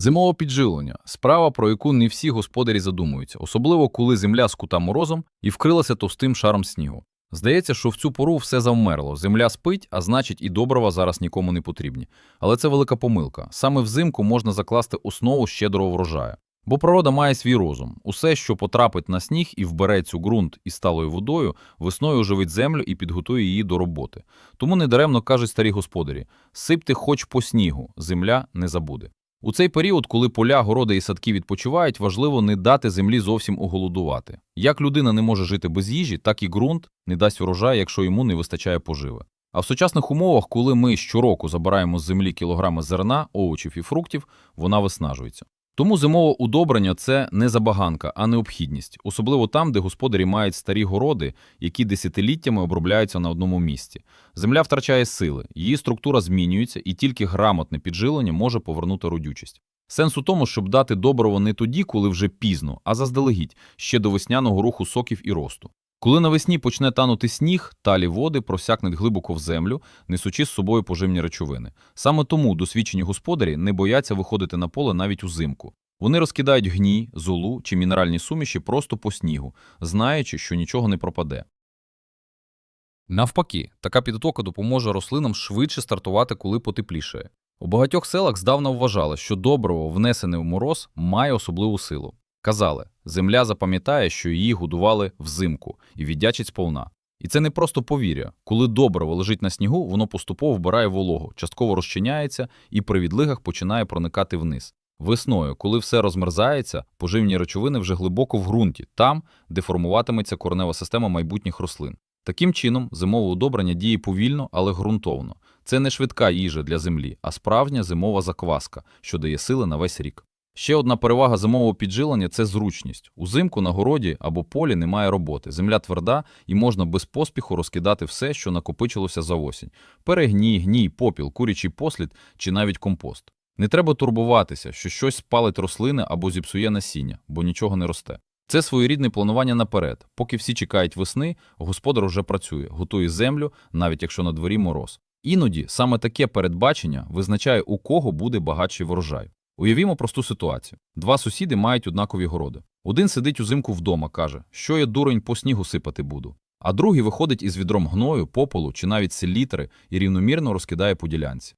Зимове підживлення справа, про яку не всі господарі задумуються, особливо коли земля скута морозом і вкрилася товстим шаром снігу. Здається, що в цю пору все завмерло. Земля спить, а значить, і добрива зараз нікому не потрібні. Але це велика помилка. Саме взимку можна закласти основу щедрого врожаю. Бо природа має свій розум. Усе, що потрапить на сніг і вбере цю ґрунт із сталою водою, весною оживить землю і підготує її до роботи. Тому недаремно кажуть старі господарі: сипте хоч по снігу, земля не забуде. У цей період, коли поля, городи і садки відпочивають, важливо не дати землі зовсім оголодувати. Як людина не може жити без їжі, так і ґрунт не дасть урожай, якщо йому не вистачає поживи. А в сучасних умовах, коли ми щороку забираємо з землі кілограми зерна, овочів і фруктів, вона виснажується. Тому зимове удобрення це не забаганка, а необхідність, особливо там, де господарі мають старі городи, які десятиліттями обробляються на одному місці. Земля втрачає сили, її структура змінюється, і тільки грамотне піджилення може повернути родючість. Сенс у тому, щоб дати добриво не тоді, коли вже пізно, а заздалегідь, ще до весняного руху соків і росту. Коли навесні почне танути сніг, талі води просякнуть глибоко в землю, несучи з собою поживні речовини. Саме тому досвідчені господарі не бояться виходити на поле навіть узимку. Вони розкидають гній, золу чи мінеральні суміші просто по снігу, знаючи, що нічого не пропаде. Навпаки, така підготовка допоможе рослинам швидше стартувати, коли потеплішає. У багатьох селах здавна вважали, що добриво, внесене в мороз, має особливу силу. Казали, земля запам'ятає, що її годували взимку і віддячить сповна. І це не просто повір'я. Коли добриво лежить на снігу, воно поступово вбирає вологу, частково розчиняється і при відлигах починає проникати вниз. Весною, коли все розмерзається, поживні речовини вже глибоко в ґрунті, там, де формуватиметься коренева система майбутніх рослин. Таким чином, зимове удобрення діє повільно, але ґрунтовно. Це не швидка їжа для землі, а справжня зимова закваска, що дає сили на весь рік. Ще одна перевага зимового піджилення це зручність. Узимку на городі або полі немає роботи. Земля тверда і можна без поспіху розкидати все, що накопичилося за осінь: перегній, гній, попіл, курячий послід чи навіть компост. Не треба турбуватися, що щось спалить рослини або зіпсує насіння, бо нічого не росте. Це своєрідне планування наперед. Поки всі чекають весни, господар уже працює, готує землю, навіть якщо на дворі мороз. Іноді саме таке передбачення визначає, у кого буде багатший врожай. Уявімо просту ситуацію. Два сусіди мають однакові городи. Один сидить узимку вдома, каже, що я дурень по снігу сипати буду. А другий виходить із відром гною, попелу чи навіть селітри і рівномірно розкидає по ділянці.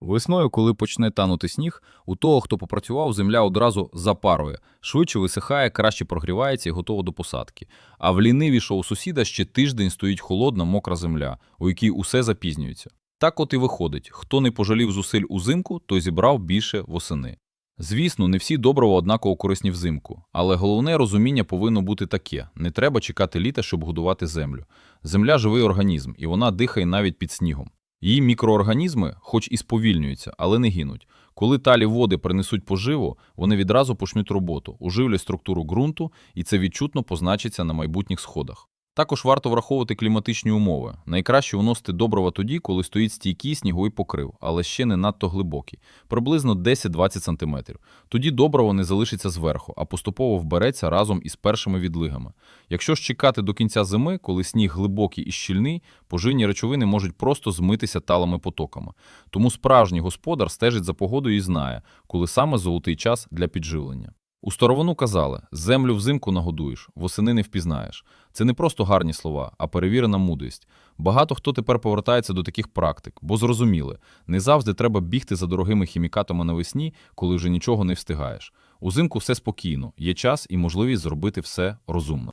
Весною, коли почне танути сніг, у того, хто попрацював, земля одразу запарує, швидше висихає, краще прогрівається і готова до посадки. А в лінивішого сусіда ще тиждень стоїть холодна, мокра земля, у якій усе запізнюється. Так от і виходить, хто не пожалів зусиль узимку, той зібрав більше восени. Звісно, не всі добрива однаково корисні взимку, але головне розуміння повинно бути таке: не треба чекати літа, щоб годувати землю. Земля живий організм, і вона дихає навіть під снігом. Її мікроорганізми, хоч і сповільнюються, але не гинуть. Коли талі води принесуть поживу, вони відразу почнуть роботу, уживлять структуру ґрунту, і це відчутно позначиться на майбутніх сходах. Також варто враховувати кліматичні умови. Найкраще вносити добрива тоді, коли стоїть стійкий сніговий покрив, але ще не надто глибокий, приблизно 10-20 см. Тоді добриво не залишиться зверху, а поступово вбереться разом із першими відлигами. Якщо ж чекати до кінця зими, коли сніг глибокий і щільний, поживні речовини можуть просто змитися талими потоками. Тому справжній господар стежить за погодою і знає, коли саме золотий час для підживлення. У старовину казали: землю взимку нагодуєш, восени не впізнаєш. Це не просто гарні слова, а перевірена мудрість. Багато хто тепер повертається до таких практик, бо зрозуміли, не завжди треба бігти за дорогими хімікатами навесні, коли вже нічого не встигаєш. Узимку все спокійно, є час і можливість зробити все розумно.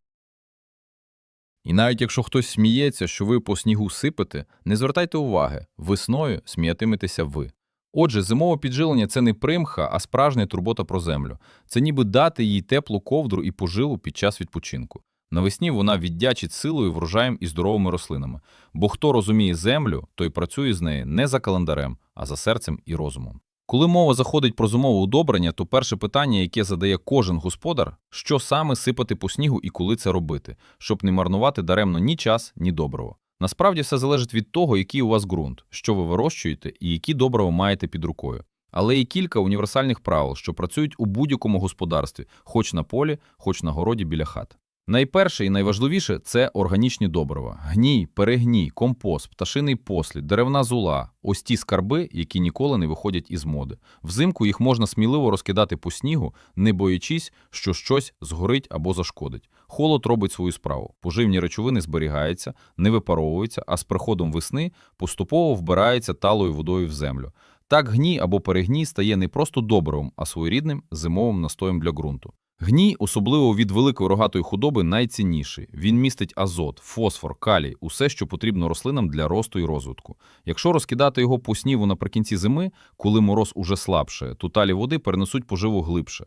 І навіть якщо хтось сміється, що ви по снігу сипете, не звертайте уваги, весною сміятиметеся ви. Отже, зимове піджилення це не примха, а справжня турбота про землю. Це ніби дати їй теплу ковдру і пожилу під час відпочинку. Навесні вона віддячить силою, врожаєм і здоровими рослинами. Бо хто розуміє землю, той працює з нею не за календарем, а за серцем і розумом. Коли мова заходить про зимове удобрення, то перше питання, яке задає кожен господар, що саме сипати по снігу і коли це робити, щоб не марнувати даремно ні час, ні доброго. Насправді все залежить від того, який у вас ґрунт, що ви вирощуєте і які добрива маєте під рукою. Але є кілька універсальних правил, що працюють у будь-якому господарстві, хоч на полі, хоч на городі біля хат. Найперше і найважливіше це органічні добрива: гній, перегній, компост, пташиний послід, деревна зула ось ті скарби, які ніколи не виходять із моди. Взимку їх можна сміливо розкидати по снігу, не боячись, що щось згорить або зашкодить. Холод робить свою справу. Поживні речовини зберігаються, не випаровуються, а з приходом весни поступово вбирається талою водою в землю. Так гній або перегній стає не просто добривом, а своєрідним зимовим настоєм для ґрунту. Гній, особливо від великої рогатої худоби, найцінніший. Він містить азот, фосфор, калій, усе, що потрібно рослинам для росту і розвитку. Якщо розкидати його по сніву наприкінці зими, коли мороз уже слабше, то талі води перенесуть поживу глибше.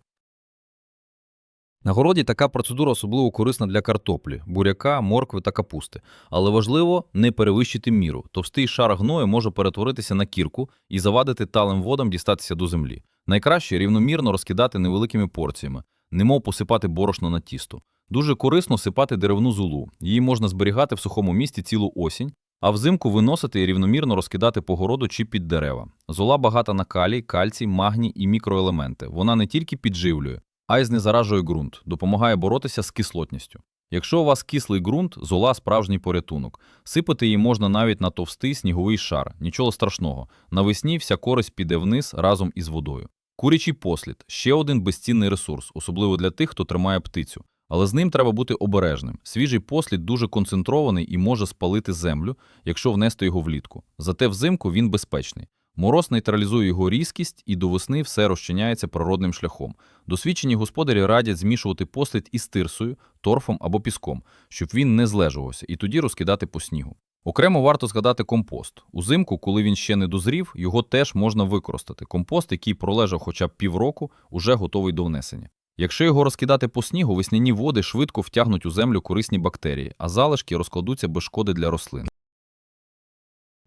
На городі така процедура особливо корисна для картоплі, буряка, моркви та капусти. Але важливо не перевищити міру. Товстий шар гною може перетворитися на кірку і завадити талим водам дістатися до землі. Найкраще рівномірно розкидати невеликими порціями, немов посипати борошно на тісто. Дуже корисно сипати деревну зулу. Її можна зберігати в сухому місці цілу осінь, а взимку виносити і рівномірно розкидати по городу чи під дерева. Зола багата на калій, кальцій, магній і мікроелементи. Вона не тільки підживлює, а й знезаражує ґрунт, допомагає боротися з кислотністю. Якщо у вас кислий ґрунт, зола справжній порятунок. Сипати її можна навіть на товстий сніговий шар, нічого страшного. Навесні вся користь піде вниз разом із водою. Курячий послід ще один безцінний ресурс, особливо для тих, хто тримає птицю. Але з ним треба бути обережним. Свіжий послід дуже концентрований і може спалити землю, якщо внести його влітку. Зате взимку він безпечний. Мороз нейтралізує його різкість, і до весни все розчиняється природним шляхом. Досвідчені господарі радять змішувати послід із тирсою, торфом або піском, щоб він не злежувався, і тоді розкидати по снігу. Окремо варто згадати компост. Узимку, коли він ще не дозрів, його теж можна використати. Компост, який пролежав хоча б півроку, уже готовий до внесення. Якщо його розкидати по снігу, весняні води швидко втягнуть у землю корисні бактерії, а залишки розкладуться без шкоди для рослин.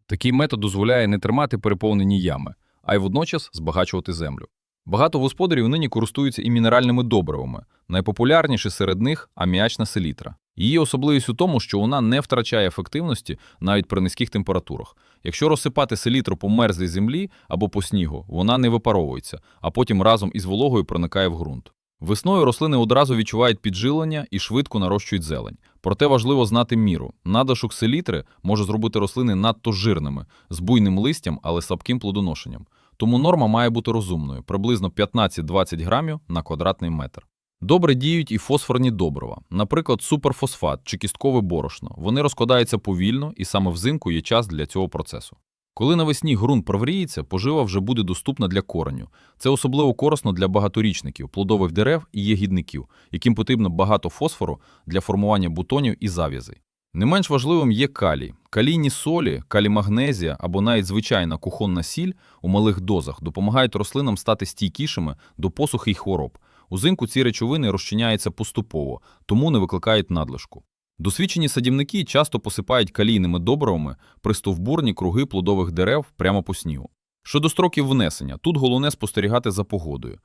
Такий метод дозволяє не тримати переповнені ями, а й водночас збагачувати землю. Багато господарів нині користуються і мінеральними добривами. Найпопулярніші серед них аміачна селітра. Її особливість у тому, що вона не втрачає ефективності навіть при низьких температурах. Якщо розсипати селітру по мерзлій землі або по снігу, вона не випаровується, а потім разом із вологою проникає в ґрунт. Весною рослини одразу відчувають піджилення і швидко нарощують зелень. Проте важливо знати міру. Надлишок селітри може зробити рослини надто жирними, з буйним листям, але слабким плодоношенням. Тому норма має бути розумною приблизно 15-20 грамів на квадратний метр. Добре діють і фосфорні добрива, наприклад, суперфосфат чи кісткове борошно. Вони розкладаються повільно, і саме взимку є час для цього процесу. Коли навесні ґрунт провріється, пожива вже буде доступна для кореню. Це особливо корисно для багаторічників, плодових дерев і ягідників, яким потрібно багато фосфору для формування бутонів і зав'язей. Не менш важливим є калій. Калійні солі, калімагнезія або навіть звичайна кухонна сіль у малих дозах допомагають рослинам стати стійкішими до посухи й хвороб. Узимку ці речовини розчиняються поступово, тому не викликають надлишку. Досвідчені садівники часто посипають калійними добривами пристовбурні круги плодових дерев прямо по снігу. Щодо строків внесення, тут головне спостерігати за погодою.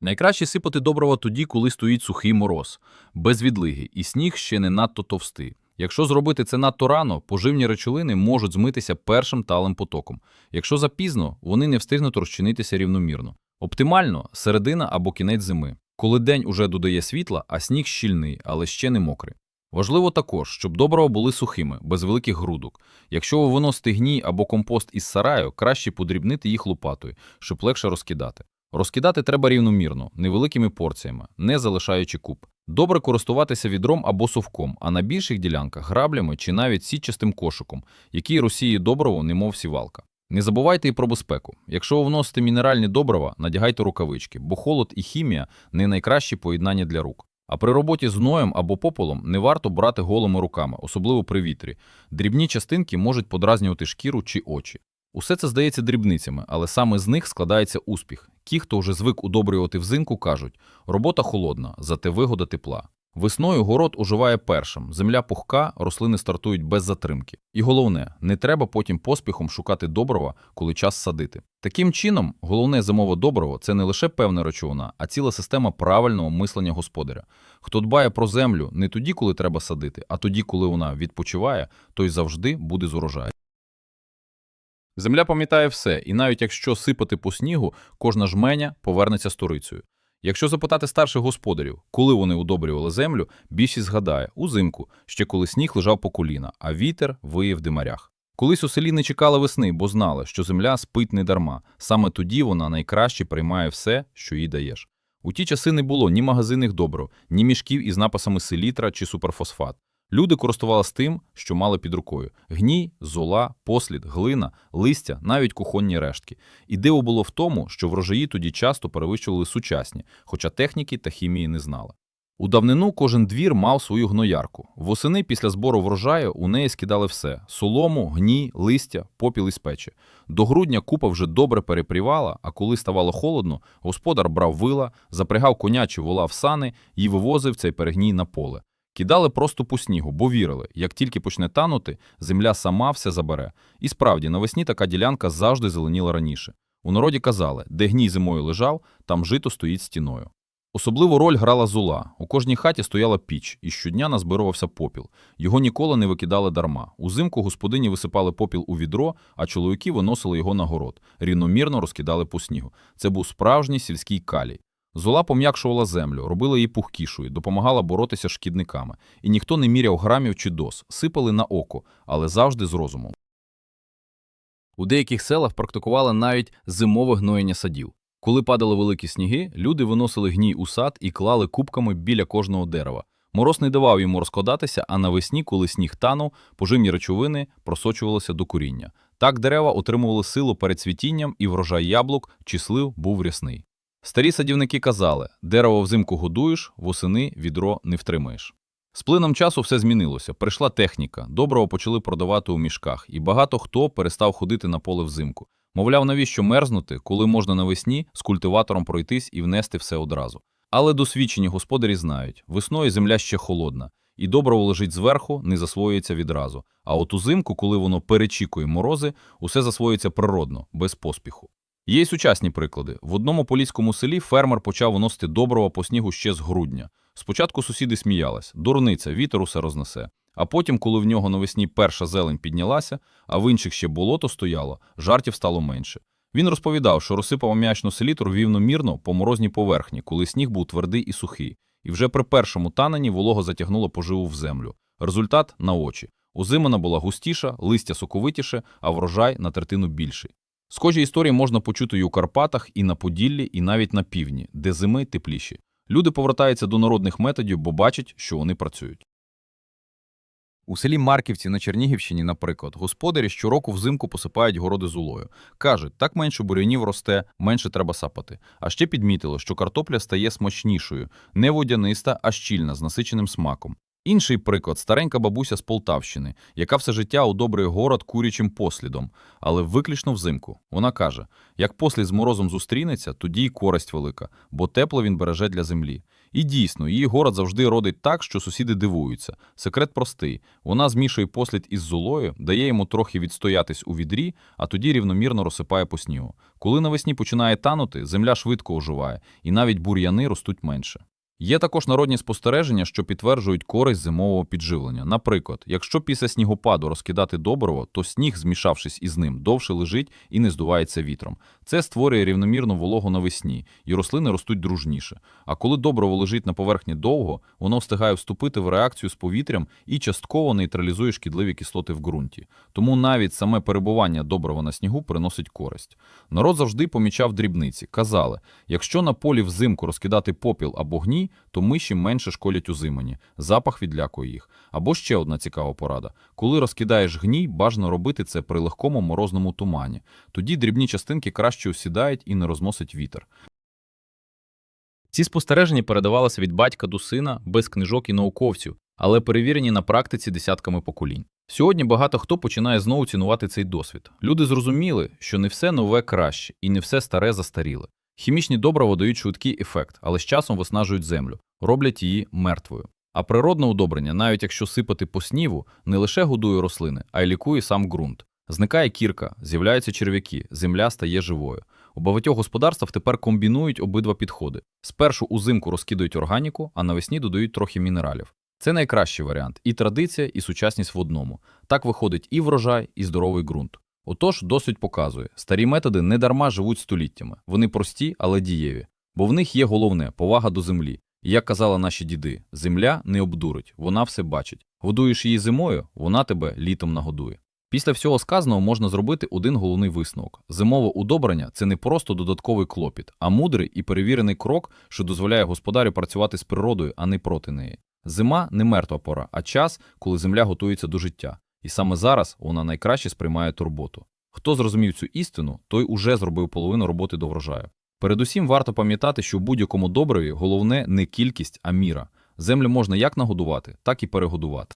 Найкраще сипати добрива тоді, коли стоїть сухий мороз, без відлиги, і сніг ще не надто товстий. Якщо зробити це надто рано, поживні речовини можуть змитися першим талим потоком. Якщо запізно, вони не встигнуть розчинитися рівномірно. Оптимально середина або кінець зими, коли день уже додає світла, а сніг щільний, але ще не мокрий. Важливо також, щоб добрива були сухими, без великих грудок. Якщо ви виносите гній або компост із сараю, краще подрібнити їх лопатою, щоб легше розкидати. Розкидати треба рівномірно, невеликими порціями, не залишаючи куб. Добре користуватися відром або совком, а на більших ділянках граблями чи навіть сітчастим кошиком, який розсіє добриво, немов сівалка. Не забувайте і про безпеку. Якщо ви вносите мінеральні добрива, надягайте рукавички, бо холод і хімія не найкращі поєднання для рук. А при роботі з гноєм або попелом не варто брати голими руками, особливо при вітрі. Дрібні частинки можуть подразнювати шкіру чи очі. Усе це здається дрібницями, але саме з них складається успіх. Ті, хто вже звик удобрювати взимку, кажуть: робота холодна, зате вигода тепла. Весною город уживає першим, земля пухка, рослини стартують без затримки. І головне, не треба потім поспіхом шукати добрива, коли час садити. Таким чином, головне зимове добриво це не лише певна речовина, а ціла система правильного мислення господаря. Хто дбає про землю не тоді, коли треба садити, а тоді, коли вона відпочиває, той завжди буде з урожаю. Земля пам'ятає все, і навіть якщо сипати по снігу, кожна жменя повернеться сторицею. Якщо запитати старших господарів, коли вони удобрювали землю, більшість згадає – узимку, ще коли сніг лежав по коліна, а вітер виє димарях. Колись у селі не чекали весни, бо знали, що земля спить не дарма. Саме тоді вона найкраще приймає все, що їй даєш. У ті часи не було ні магазинних добрив, ні мішків із написами селітра чи суперфосфат. Люди користувалися тим, що мали під рукою: гній, зола, послід, глина, листя, навіть кухонні рештки. І диво було в тому, що врожаї тоді часто перевищували сучасні, хоча техніки та хімії не знали. У давнину кожен двір мав свою гноярку. Восени після збору врожаю у неї скидали все: солому, гній, листя, попіл із печі. До грудня купа вже добре перепрівала, а коли ставало холодно, господар брав вила, запрягав коня чи вола в сани і вивозив цей перегній на поле. Кидали просто по снігу, бо вірили, як тільки почне танути, земля сама все забере. І справді, навесні така ділянка завжди зеленіла раніше. У народі казали, де гній зимою лежав, там жито стоїть стіною. Особливу роль грала зола. У кожній хаті стояла піч, і щодня назбирувався попіл. Його ніколи не викидали дарма. Узимку господині висипали попіл у відро, а чоловіки виносили його на город, рівномірно розкидали по снігу. Це був справжній сільський калій. Зола пом'якшувала землю, робила її пухкішою, допомагала боротися шкідниками. І ніхто не міряв грамів чи доз, сипали на око, але завжди з розумом. У деяких селах практикували навіть зимове гноєння садів. Коли падали великі сніги, люди виносили гній у сад і клали кубками біля кожного дерева. Мороз не давав йому розкладатися, а навесні, коли сніг танув, поживні речовини просочувалися до коріння. Так дерева отримували силу перед цвітінням, і врожай яблук чи слив був рясний. Старі садівники казали, дерево взимку годуєш, восени відро не втримаєш. З плином часу все змінилося. Прийшла техніка, доброго почали продавати у мішках, і багато хто перестав ходити на поле взимку. Мовляв, навіщо мерзнути, коли можна навесні з культиватором пройтись і внести все одразу. Але досвідчені господарі знають, весною земля ще холодна, і добриво лежить зверху, не засвоюється відразу. А от узимку, коли воно перечікує морози, усе засвоюється природно, без поспіху. Є й сучасні приклади. В одному поліському селі фермер почав вносити добрива по снігу ще з грудня. Спочатку сусіди сміялись, дурниця, вітер усе рознесе. А потім, коли в нього навесні перша зелень піднялася, а в інших ще болото стояло, жартів стало менше. Він розповідав, що розсипав аміачну селітру рівномірно по морозній поверхні, коли сніг був твердий і сухий, і вже при першому танені волого затягнуло поживу в землю. Результат на очі. Озимина була густіша, листя соковитіше, а врожай на третину більший. Схожі історії можна почути і у Карпатах, і на Поділлі, і навіть на півдні, де зими тепліші. Люди повертаються до народних методів, бо бачать, що вони працюють. У селі Марківці на Чернігівщині, наприклад, господарі щороку взимку посипають городи золою. Кажуть, так менше бур'янів росте, менше треба сапати. А ще підмітили, що картопля стає смачнішою, не водяниста, а щільна, з насиченим смаком. Інший приклад старенька бабуся з Полтавщини, яка все життя удобрює город курячим послідом, але виключно взимку. Вона каже: як послід з морозом зустрінеться, тоді й користь велика, бо тепло він береже для землі. І дійсно, її город завжди родить так, що сусіди дивуються. Секрет простий: вона змішує послід із золою, дає йому трохи відстоятись у відрі, а тоді рівномірно розсипає по снігу. Коли навесні починає танути, земля швидко оживає, і навіть бур'яни ростуть менше. Є також народні спостереження, що підтверджують користь зимового підживлення. Наприклад, якщо після снігопаду розкидати добриво, то сніг, змішавшись із ним, довше лежить і не здувається вітром. Це створює рівномірну вологу навесні, і рослини ростуть дружніше. А коли добриво лежить на поверхні довго, воно встигає вступити в реакцію з повітрям і частково нейтралізує шкідливі кислоти в ґрунті. Тому навіть саме перебування добрива на снігу приносить користь. Народ завжди помічав дрібниці. Казали, якщо на полі взимку розкидати попіл або гній, то миші менше школять у зимані, запах відлякує їх. Або ще одна цікава порада: коли розкидаєш гній, бажано робити це при легкому морозному тумані. Тоді дрібні частинки краще осідають і не розносить вітер. Ці спостереження передавалися від батька до сина без книжок і науковців, але перевірені на практиці десятками поколінь. Сьогодні багато хто починає знову цінувати цей досвід. Люди зрозуміли, що не все нове краще і не все старе застаріле. Хімічні добрива дають швидкий ефект, але з часом виснажують землю, роблять її мертвою. А природне удобрення, навіть якщо сипати по сніву, не лише годує рослини, а й лікує сам ґрунт. Зникає кірка, з'являються черв'яки, земля стає живою. У багатьох господарствах тепер комбінують обидва підходи. Спершу узимку розкидають органіку, а навесні додають трохи мінералів. Це найкращий варіант і традиція, і сучасність в одному. Так виходить і врожай, і здоровий ґрунт. Отож, досвід показує, старі методи не дарма живуть століттями. Вони прості, але дієві. Бо в них є головне повага до землі. І як казали наші діди, земля не обдурить, вона все бачить. Годуєш її зимою, вона тебе літом нагодує. Після всього сказаного можна зробити один головний висновок: зимове удобрення це не просто додатковий клопіт, а мудрий і перевірений крок, що дозволяє господарю працювати з природою, а не проти неї. Зима не мертва пора, а час, коли земля готується до життя. І саме зараз вона найкраще сприймає турботу. Хто зрозумів цю істину, той уже зробив половину роботи до врожаю. Передусім варто пам'ятати, що в будь-якому добриві головне не кількість, а міра. Землю можна як нагодувати, так і перегодувати.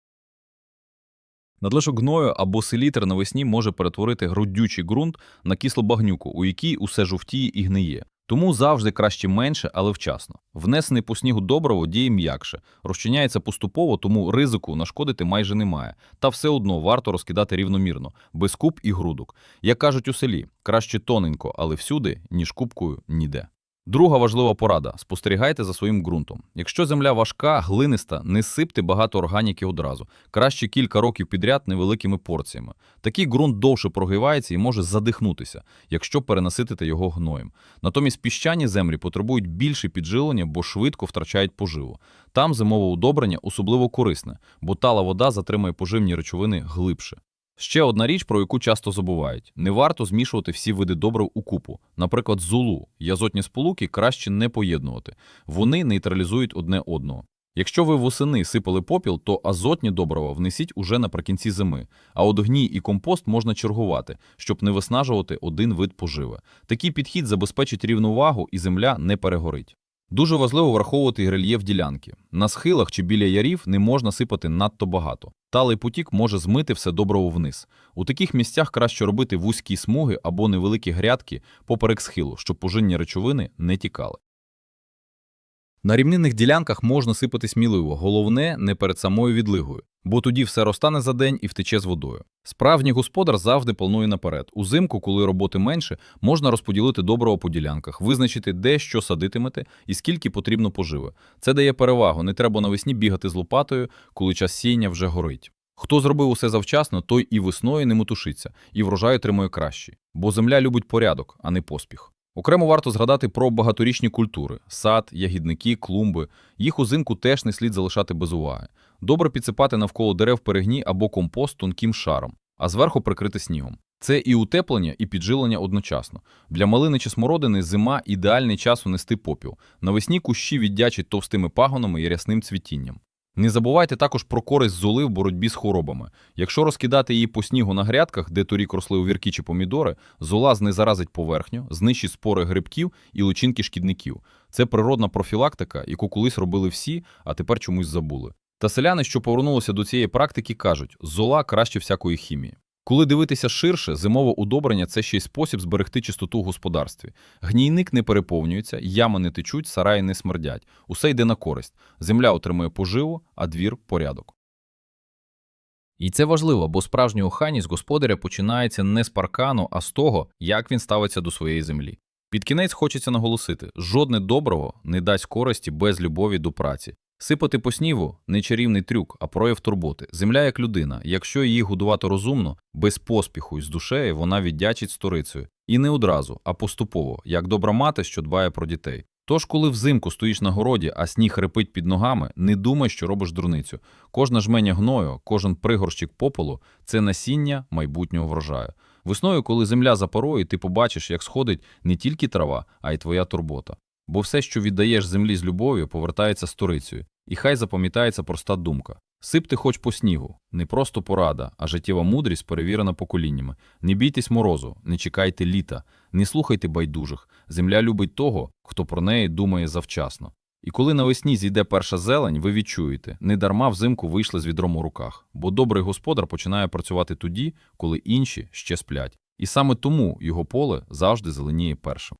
Надлишок гною або селітр навесні може перетворити грудючий ґрунт на кислу багнюку, у якій усе жовтіє і гниє. Тому завжди краще менше, але вчасно. Внесений по снігу добриво діє м'якше, розчиняється поступово, тому ризику нашкодити майже немає. Та все одно варто розкидати рівномірно, без куб і грудок. Як кажуть у селі, краще тоненько, але всюди, ніж кубкою ніде. Друга важлива порада: спостерігайте за своїм ґрунтом. Якщо земля важка, глиниста, не сипте багато органіки одразу. Краще кілька років підряд невеликими порціями. Такий ґрунт довше прогрівається і може задихнутися, якщо перенаситите його гноєм. Натомість піщані землі потребують більше піджилення, бо швидко втрачають поживу. Там зимове удобрення особливо корисне, бо тала вода затримує поживні речовини глибше. Ще одна річ, про яку часто забувають: не варто змішувати всі види добрив у купу. Наприклад, золу і азотні сполуки краще не поєднувати. Вони нейтралізують одне одного. Якщо ви восени сипали попіл, то азотні добрива внесіть уже наприкінці зими, а от гній і компост можна чергувати, щоб не виснажувати один вид поживи. Такий підхід забезпечить рівновагу і земля не перегорить. Дуже важливо враховувати і рельєф ділянки. На схилах чи біля ярів не можна сипати надто багато. Талий потік може змити все добриво вниз. У таких місцях краще робити вузькі смуги або невеликі грядки поперек схилу, щоб пожинні речовини не тікали. На рівнинних ділянках можна сипати сміливо, головне не перед самою відлигою, бо тоді все розтане за день і втече з водою. Справжній господар завжди планує наперед. Узимку, коли роботи менше, можна розподілити добриво по ділянках, визначити, де що садитимете і скільки потрібно поживи. Це дає перевагу, не треба навесні бігати з лопатою, коли час сіяння вже горить. Хто зробив усе завчасно, той і весною не мутушиться, і врожай отримує кращий. Бо земля любить порядок, а не поспіх. Окремо варто згадати про багаторічні культури сад, ягідники, клумби. Їх узимку теж не слід залишати без уваги. Добре підсипати навколо дерев перегні або компост тонким шаром, а зверху прикрити снігом. Це і утеплення, і піджилення одночасно. Для малини чи смородини зима ідеальний час унести попіл. Навесні кущі віддячать товстими пагонами і рясним цвітінням. Не забувайте також про користь золи в боротьбі з хворобами. Якщо розкидати її по снігу на грядках, де торік росли увірки чи помідори, зола знезаразить поверхню, знищить спори грибків і личинки шкідників. Це природна профілактика, яку колись робили всі, а тепер чомусь забули. Та селяни, що повернулися до цієї практики, кажуть, зола краще всякої хімії. Коли дивитися ширше, зимове удобрення це ще й спосіб зберегти чистоту в господарстві. Гнійник не переповнюється, ями не течуть, сараї не смердять. Усе йде на користь. Земля отримує поживу, а двір порядок. І це важливо, бо справжня охайність господаря починається не з паркану, а з того, як він ставиться до своєї землі. Під кінець хочеться наголосити: жодне доброго не дасть користі без любові до праці. Сипати по снігу – не чарівний трюк, а прояв турботи. Земля як людина. Якщо її годувати розумно, без поспіху і з душею, вона віддячить сторицею. І не одразу, а поступово, як добра мати, що дбає про дітей. Тож, коли взимку стоїш на городі, а сніг репить під ногами, не думай, що робиш дурницю. Кожна жменя гною, кожен пригорщик попелу – це насіння майбутнього врожаю. Весною, коли земля запорує, ти побачиш, як сходить не тільки трава, а й твоя турбота. Бо все, що віддаєш землі з любов'ю, повертається сторицею. І хай запам'ятається проста думка. Сипте хоч по снігу, не просто порада, а життєва мудрість перевірена поколіннями. Не бійтесь морозу, не чекайте літа, не слухайте байдужих. Земля любить того, хто про неї думає завчасно. І коли навесні зійде перша зелень, ви відчуєте, не дарма взимку вийшли з відром у руках, бо добрий господар починає працювати тоді, коли інші ще сплять. І саме тому його поле завжди зеленіє першим.